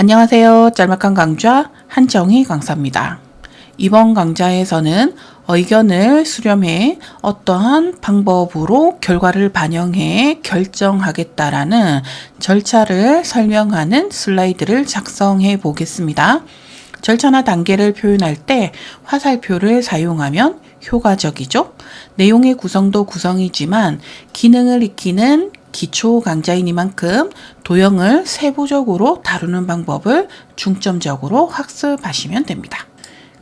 안녕하세요. 짤막한 강좌 한정희 강사입니다. 이번 강좌에서는 의견을 수렴해 어떠한 방법으로 결과를 반영해 결정하겠다라는 절차를 설명하는 슬라이드를 작성해 보겠습니다. 절차나 단계를 표현할 때 화살표를 사용하면 효과적이죠. 내용의 구성도 구성이지만 기능을 익히는 기초 강좌이니만큼 도형을 세부적으로 다루는 방법을 중점적으로 학습하시면 됩니다.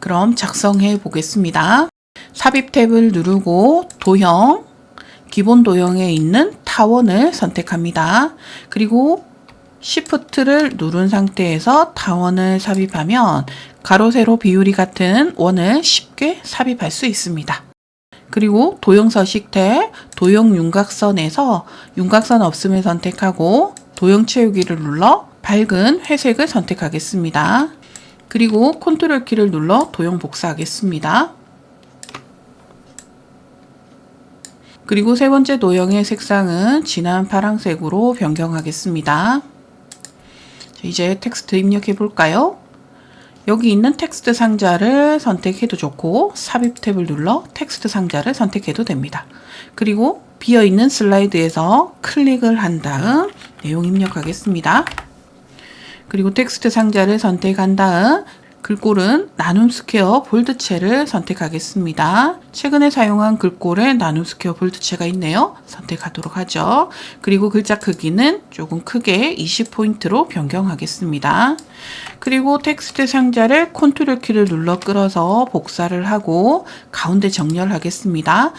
그럼 작성해 보겠습니다. 삽입 탭을 누르고 도형, 기본 도형에 있는 타원을 선택합니다. 그리고 Shift를 누른 상태에서 타원을 삽입하면 가로, 세로 비율이 같은 원을 쉽게 삽입할 수 있습니다. 그리고 도형 서식 탭, 도형 윤곽선에서 윤곽선 없음을 선택하고 도형 채우기를 눌러 밝은 회색을 선택하겠습니다. 그리고 컨트롤 키를 눌러 도형 복사하겠습니다. 그리고 세 번째 도형의 색상은 진한 파란색으로 변경하겠습니다. 이제 텍스트 입력해 볼까요? 여기 있는 텍스트 상자를 선택해도 좋고 삽입 탭을 눌러 텍스트 상자를 선택해도 됩니다. 그리고 비어 있는 슬라이드에서 클릭을 한 다음 내용 입력하겠습니다. 그리고 텍스트 상자를 선택한 다음 글꼴은 나눔 스퀘어 볼드체를 선택하겠습니다. 최근에 사용한 글꼴에 나눔 스퀘어 볼드체가 있네요. 선택하도록 하죠. 그리고 글자 크기는 조금 크게 20포인트로 변경하겠습니다. 그리고 텍스트 상자를 컨트롤 키를 눌러 끌어서 복사를 하고 가운데 정렬하겠습니다.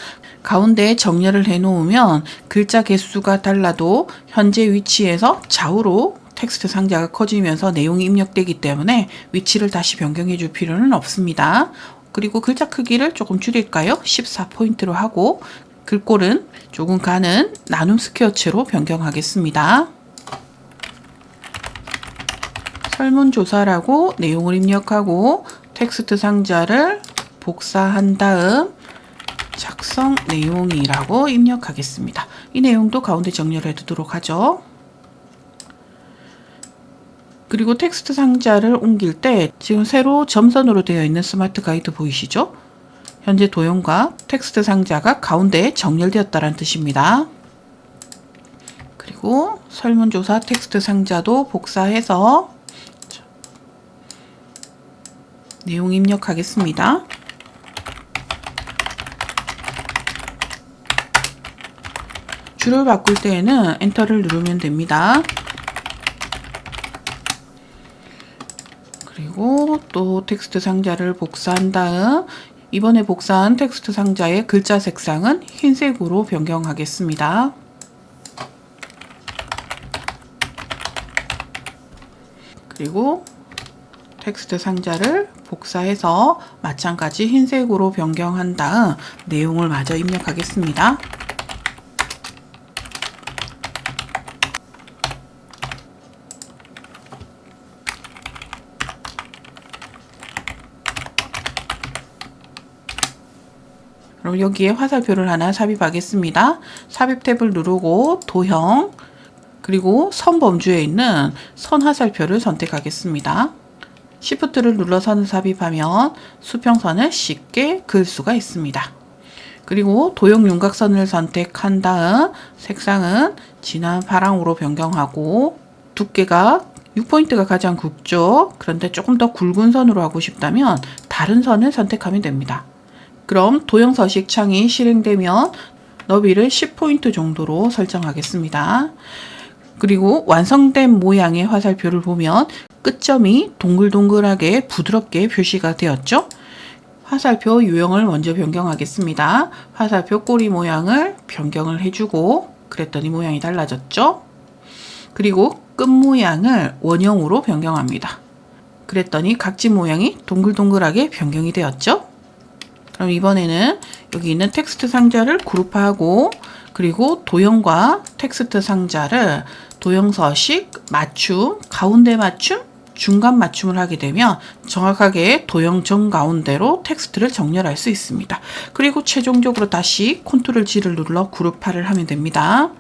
가운데 정렬을 해 놓으면 글자 개수가 달라도 현재 위치에서 좌우로 텍스트 상자가 커지면서 내용이 입력되기 때문에 위치를 다시 변경해 줄 필요는 없습니다. 그리고 글자 크기를 조금 줄일까요? 14포인트로 하고 글꼴은 조금 가는 나눔 스퀘어체로 변경하겠습니다. 설문조사라고 내용을 입력하고 텍스트 상자를 복사한 다음 작성 내용이라고 입력하겠습니다. 이 내용도 가운데 정렬해 두도록 하죠. 그리고 텍스트 상자를 옮길 때 지금 새로 점선으로 되어 있는 스마트 가이드 보이시죠? 현재 도형과 텍스트 상자가 가운데에 정렬되었다는 뜻입니다. 그리고 설문조사 텍스트 상자도 복사해서 내용 입력하겠습니다. 줄을 바꿀 때에는 엔터를 누르면 됩니다. 그리고 또 텍스트 상자를 복사한 다음 이번에 복사한 텍스트 상자의 글자 색상은 흰색으로 변경하겠습니다. 그리고 텍스트 상자를 복사해서 마찬가지 흰색으로 변경한 다음 내용을 마저 입력하겠습니다. 그럼 여기에 화살표를 하나 삽입하겠습니다. 삽입 탭을 누르고 도형 그리고 선 범주에 있는 선 화살표를 선택하겠습니다. Shift를 눌러 선을 삽입하면 수평선을 쉽게 그을 수가 있습니다. 그리고 도형 윤곽선을 선택한 다음 색상은 진한 파랑으로 변경하고 두께가 6포인트가 가장 굵죠. 그런데 조금 더 굵은 선으로 하고 싶다면 다른 선을 선택하면 됩니다. 그럼 도형 서식 창이 실행되면 너비를 10포인트 정도로 설정하겠습니다. 그리고 완성된 모양의 화살표를 보면 끝점이 동글동글하게 부드럽게 표시가 되었죠. 화살표 유형을 먼저 변경하겠습니다. 화살표 꼬리 모양을 변경을 해주고 그랬더니 모양이 달라졌죠. 그리고 끝 모양을 원형으로 변경합니다. 그랬더니 각지 모양이 동글동글하게 변경이 되었죠. 그럼 이번에는 여기 있는 텍스트 상자를 그룹하고 그리고 도형과 텍스트 상자를 도형 서식, 맞춤, 가운데 맞춤, 중간 맞춤을 하게 되면 정확하게 도형 정 가운데로 텍스트를 정렬할 수 있습니다. 그리고 최종적으로 다시 컨트롤 G를 눌러 그룹화를 하면 됩니다.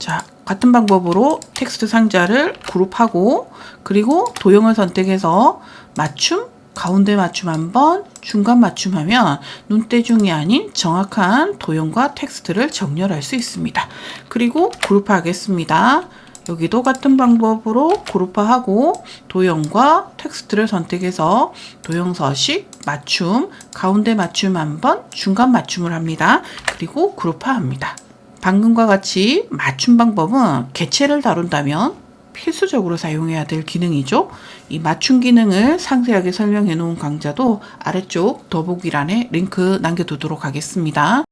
자, 같은 방법으로 텍스트 상자를 그룹하고 그리고 도형을 선택해서 맞춤 가운데 맞춤 한번 중간 맞춤 하면 눈대중이 아닌 정확한 도형과 텍스트를 정렬할 수 있습니다. 그리고 그룹하겠습니다. 여기도 같은 방법으로 그룹화하고 도형과 텍스트를 선택해서 도형 서식, 맞춤, 가운데 맞춤 한번, 중간 맞춤을 합니다. 그리고 그룹화합니다. 방금과 같이 맞춤 방법은 개체를 다룬다면 필수적으로 사용해야 될 기능이죠. 이 맞춤 기능을 상세하게 설명해 놓은 강좌도 아래쪽 더보기란에 링크 남겨두도록 하겠습니다.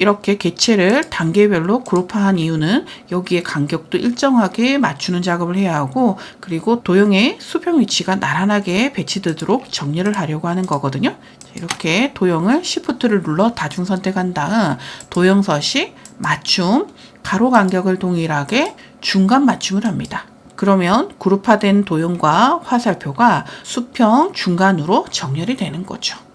이렇게 개체를 단계별로 그룹화한 이유는 여기에 간격도 일정하게 맞추는 작업을 해야 하고 그리고 도형의 수평 위치가 나란하게 배치되도록 정리를 하려고 하는 거거든요. 이렇게 도형을 Shift를 눌러 다중 선택한 다음 도형 서식, 맞춤, 가로 간격을 동일하게 중간 맞춤을 합니다. 그러면 그룹화된 도형과 화살표가 수평 중간으로 정렬이 되는 거죠.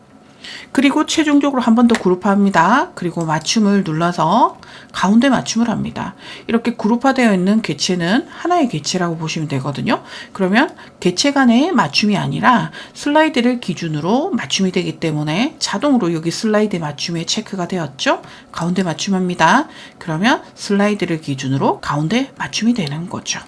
그리고 최종적으로 한 번 더 그룹화합니다. 그리고 맞춤을 눌러서 가운데 맞춤을 합니다. 이렇게 그룹화되어 있는 개체는 하나의 개체라고 보시면 되거든요. 그러면 개체 간의 맞춤이 아니라 슬라이드를 기준으로 맞춤이 되기 때문에 자동으로 여기 슬라이드 맞춤에 체크가 되었죠. 가운데 맞춤합니다. 그러면 슬라이드를 기준으로 가운데 맞춤이 되는 거죠.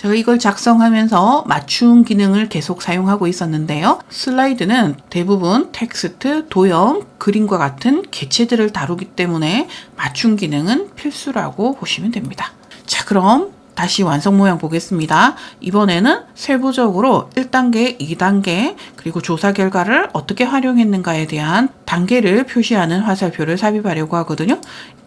제가 이걸 작성하면서 맞춤 기능을 계속 사용하고 있었는데요. 슬라이드는 대부분 텍스트, 도형, 그림과 같은 개체들을 다루기 때문에 맞춤 기능은 필수라고 보시면 됩니다. 자, 그럼 다시 완성 모양 보겠습니다. 이번에는 세부적으로 1단계, 2단계, 그리고 조사 결과를 어떻게 활용했는가에 대한 단계를 표시하는 화살표를 삽입하려고 하거든요.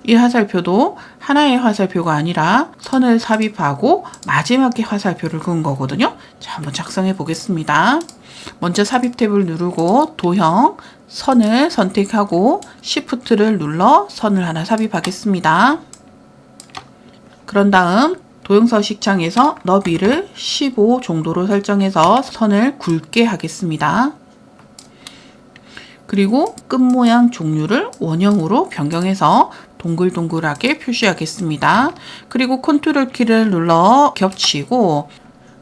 이 화살표도 하나의 화살표가 아니라 선을 삽입하고 마지막에 화살표를 그은 거거든요. 자, 한번 작성해 보겠습니다. 먼저 삽입 탭을 누르고 도형, 선을 선택하고 Shift를 눌러 선을 하나 삽입하겠습니다. 그런 다음 도형 서식 창에서 너비를 15 정도로 설정해서 선을 굵게 하겠습니다. 그리고 끝 모양 종류를 원형으로 변경해서 동글동글하게 표시하겠습니다. 그리고 컨트롤 키를 눌러 겹치고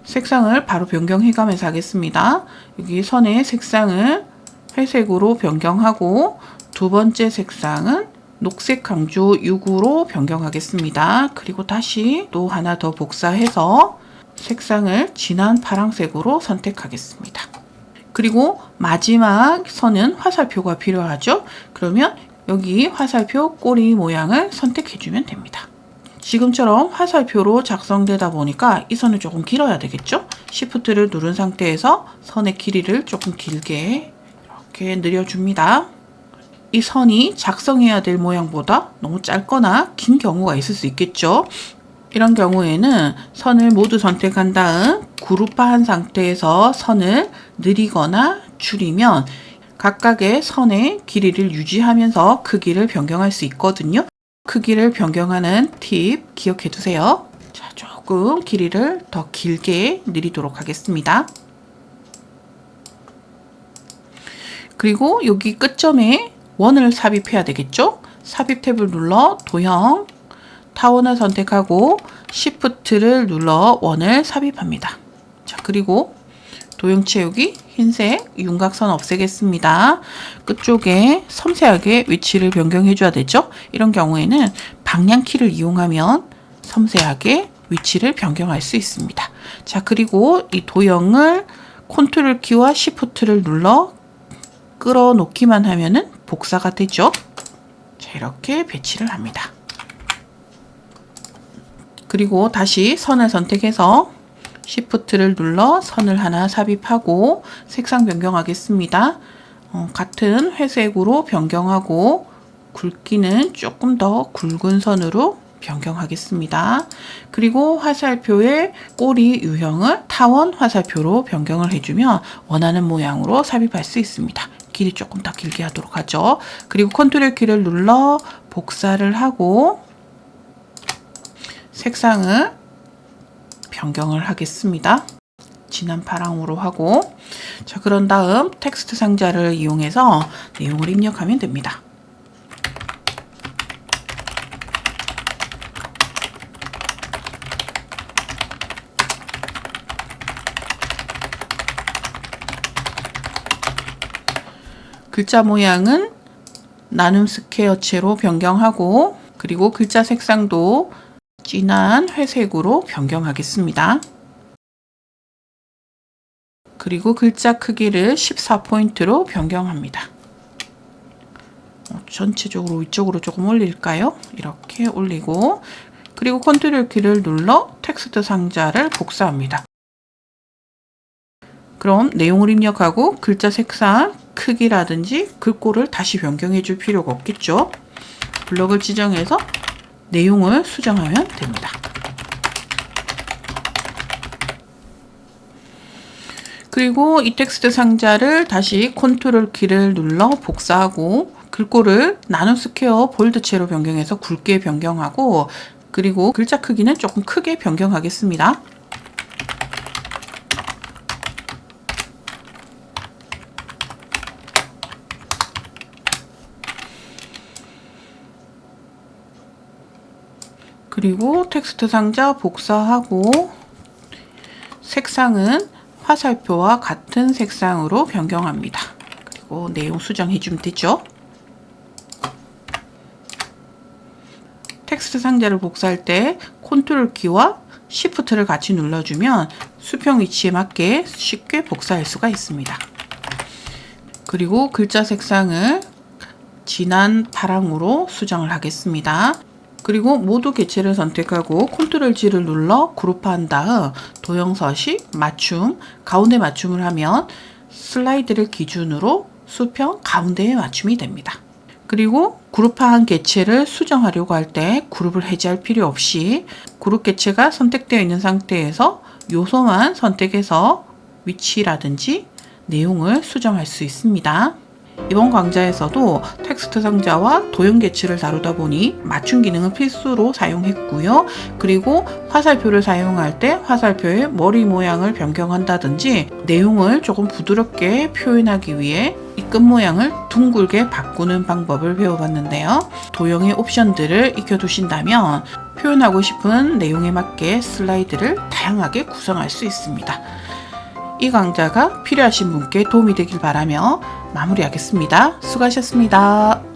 색상을 바로 변경해가면서 하겠습니다. 여기 선의 색상을 회색으로 변경하고 두 번째 색상은 녹색 강조 6으로 변경하겠습니다. 그리고 다시 또 하나 더 복사해서 색상을 진한 파랑색으로 선택하겠습니다. 그리고 마지막 선은 화살표가 필요하죠. 그러면 여기 화살표 꼬리 모양을 선택해주면 됩니다. 지금처럼 화살표로 작성되다 보니까 이 선은 조금 길어야 되겠죠? Shift를 누른 상태에서 선의 길이를 조금 길게 이렇게 늘려줍니다. 이 선이 작성해야 될 모양보다 너무 짧거나 긴 경우가 있을 수 있겠죠? 이런 경우에는 선을 모두 선택한 다음 그룹화한 상태에서 선을 느리거나 줄이면 각각의 선의 길이를 유지하면서 크기를 변경할 수 있거든요. 크기를 변경하는 팁 기억해 두세요. 자, 조금 길이를 더 길게 늘리도록 하겠습니다. 그리고 여기 끝점에 원을 삽입해야 되겠죠? 삽입 탭을 눌러 도형 타원을 선택하고 Shift를 눌러 원을 삽입합니다. 자, 그리고 도형 채우기 흰색 윤곽선 없애겠습니다. 끝쪽에 섬세하게 위치를 변경해 줘야 되죠. 이런 경우에는 방향키를 이용하면 섬세하게 위치를 변경할 수 있습니다. 자, 그리고 이 도형을 컨트롤 키와 시프트를 눌러 끌어놓기만 하면은 복사가 되죠. 자, 이렇게 배치를 합니다. 그리고 다시 선을 선택해서 Shift를 눌러 선을 하나 삽입하고 색상 변경하겠습니다. 어, 같은 회색으로 변경하고 굵기는 조금 더 굵은 선으로 변경하겠습니다. 그리고 화살표의 꼬리 유형을 타원 화살표로 변경을 해주면 원하는 모양으로 삽입할 수 있습니다. 길이 조금 더 길게 하도록 하죠. 그리고 컨트롤 키를 눌러 복사를 하고 색상을 변경을 하겠습니다. 진한 파랑으로 하고 자 그런 다음 텍스트 상자를 이용해서 내용을 입력하면 됩니다. 글자 모양은 나눔 스퀘어체로 변경하고 그리고 글자 색상도 진한 회색으로 변경하겠습니다. 그리고 글자 크기를 14포인트로 변경합니다. 어, 전체적으로 위쪽으로 조금 올릴까요? 이렇게 올리고 그리고 컨트롤 키를 눌러 텍스트 상자를 복사합니다. 그럼 내용을 입력하고 글자 색상, 크기라든지 글꼴을 다시 변경해 줄 필요가 없겠죠. 블럭을 지정해서 내용을 수정하면 됩니다. 그리고 이 텍스트 상자를 다시 컨트롤 키를 눌러 복사하고 글꼴을 나눔 스퀘어 볼드체로 변경해서 굵게 변경하고 그리고 글자 크기는 조금 크게 변경하겠습니다. 그리고 텍스트 상자 복사하고 색상은 화살표와 같은 색상으로 변경합니다. 그리고 내용 수정해주면 되죠. 텍스트 상자를 복사할 때 컨트롤 키와 시프트를 같이 눌러주면 수평 위치에 맞게 쉽게 복사할 수가 있습니다. 그리고 글자 색상을 진한 파랑으로 수정을 하겠습니다. 그리고 모두 개체를 선택하고 컨트롤 G를 눌러 그룹한 다음 도형 서식, 맞춤, 가운데 맞춤을 하면 슬라이드를 기준으로 수평 가운데에 맞춤이 됩니다. 그리고 그룹화한 개체를 수정하려고 할 때 그룹을 해제할 필요 없이 그룹 개체가 선택되어 있는 상태에서 요소만 선택해서 위치라든지 내용을 수정할 수 있습니다. 이번 강좌에서도 텍스트 상자와 도형 개체를 다루다 보니 맞춤 기능은 필수로 사용했고요. 그리고 화살표를 사용할 때 화살표의 머리 모양을 변경한다든지 내용을 조금 부드럽게 표현하기 위해 이 끝 모양을 둥글게 바꾸는 방법을 배워봤는데요. 도형의 옵션들을 익혀두신다면 표현하고 싶은 내용에 맞게 슬라이드를 다양하게 구성할 수 있습니다. 이 강좌가 필요하신 분께 도움이 되길 바라며 마무리하겠습니다. 수고하셨습니다.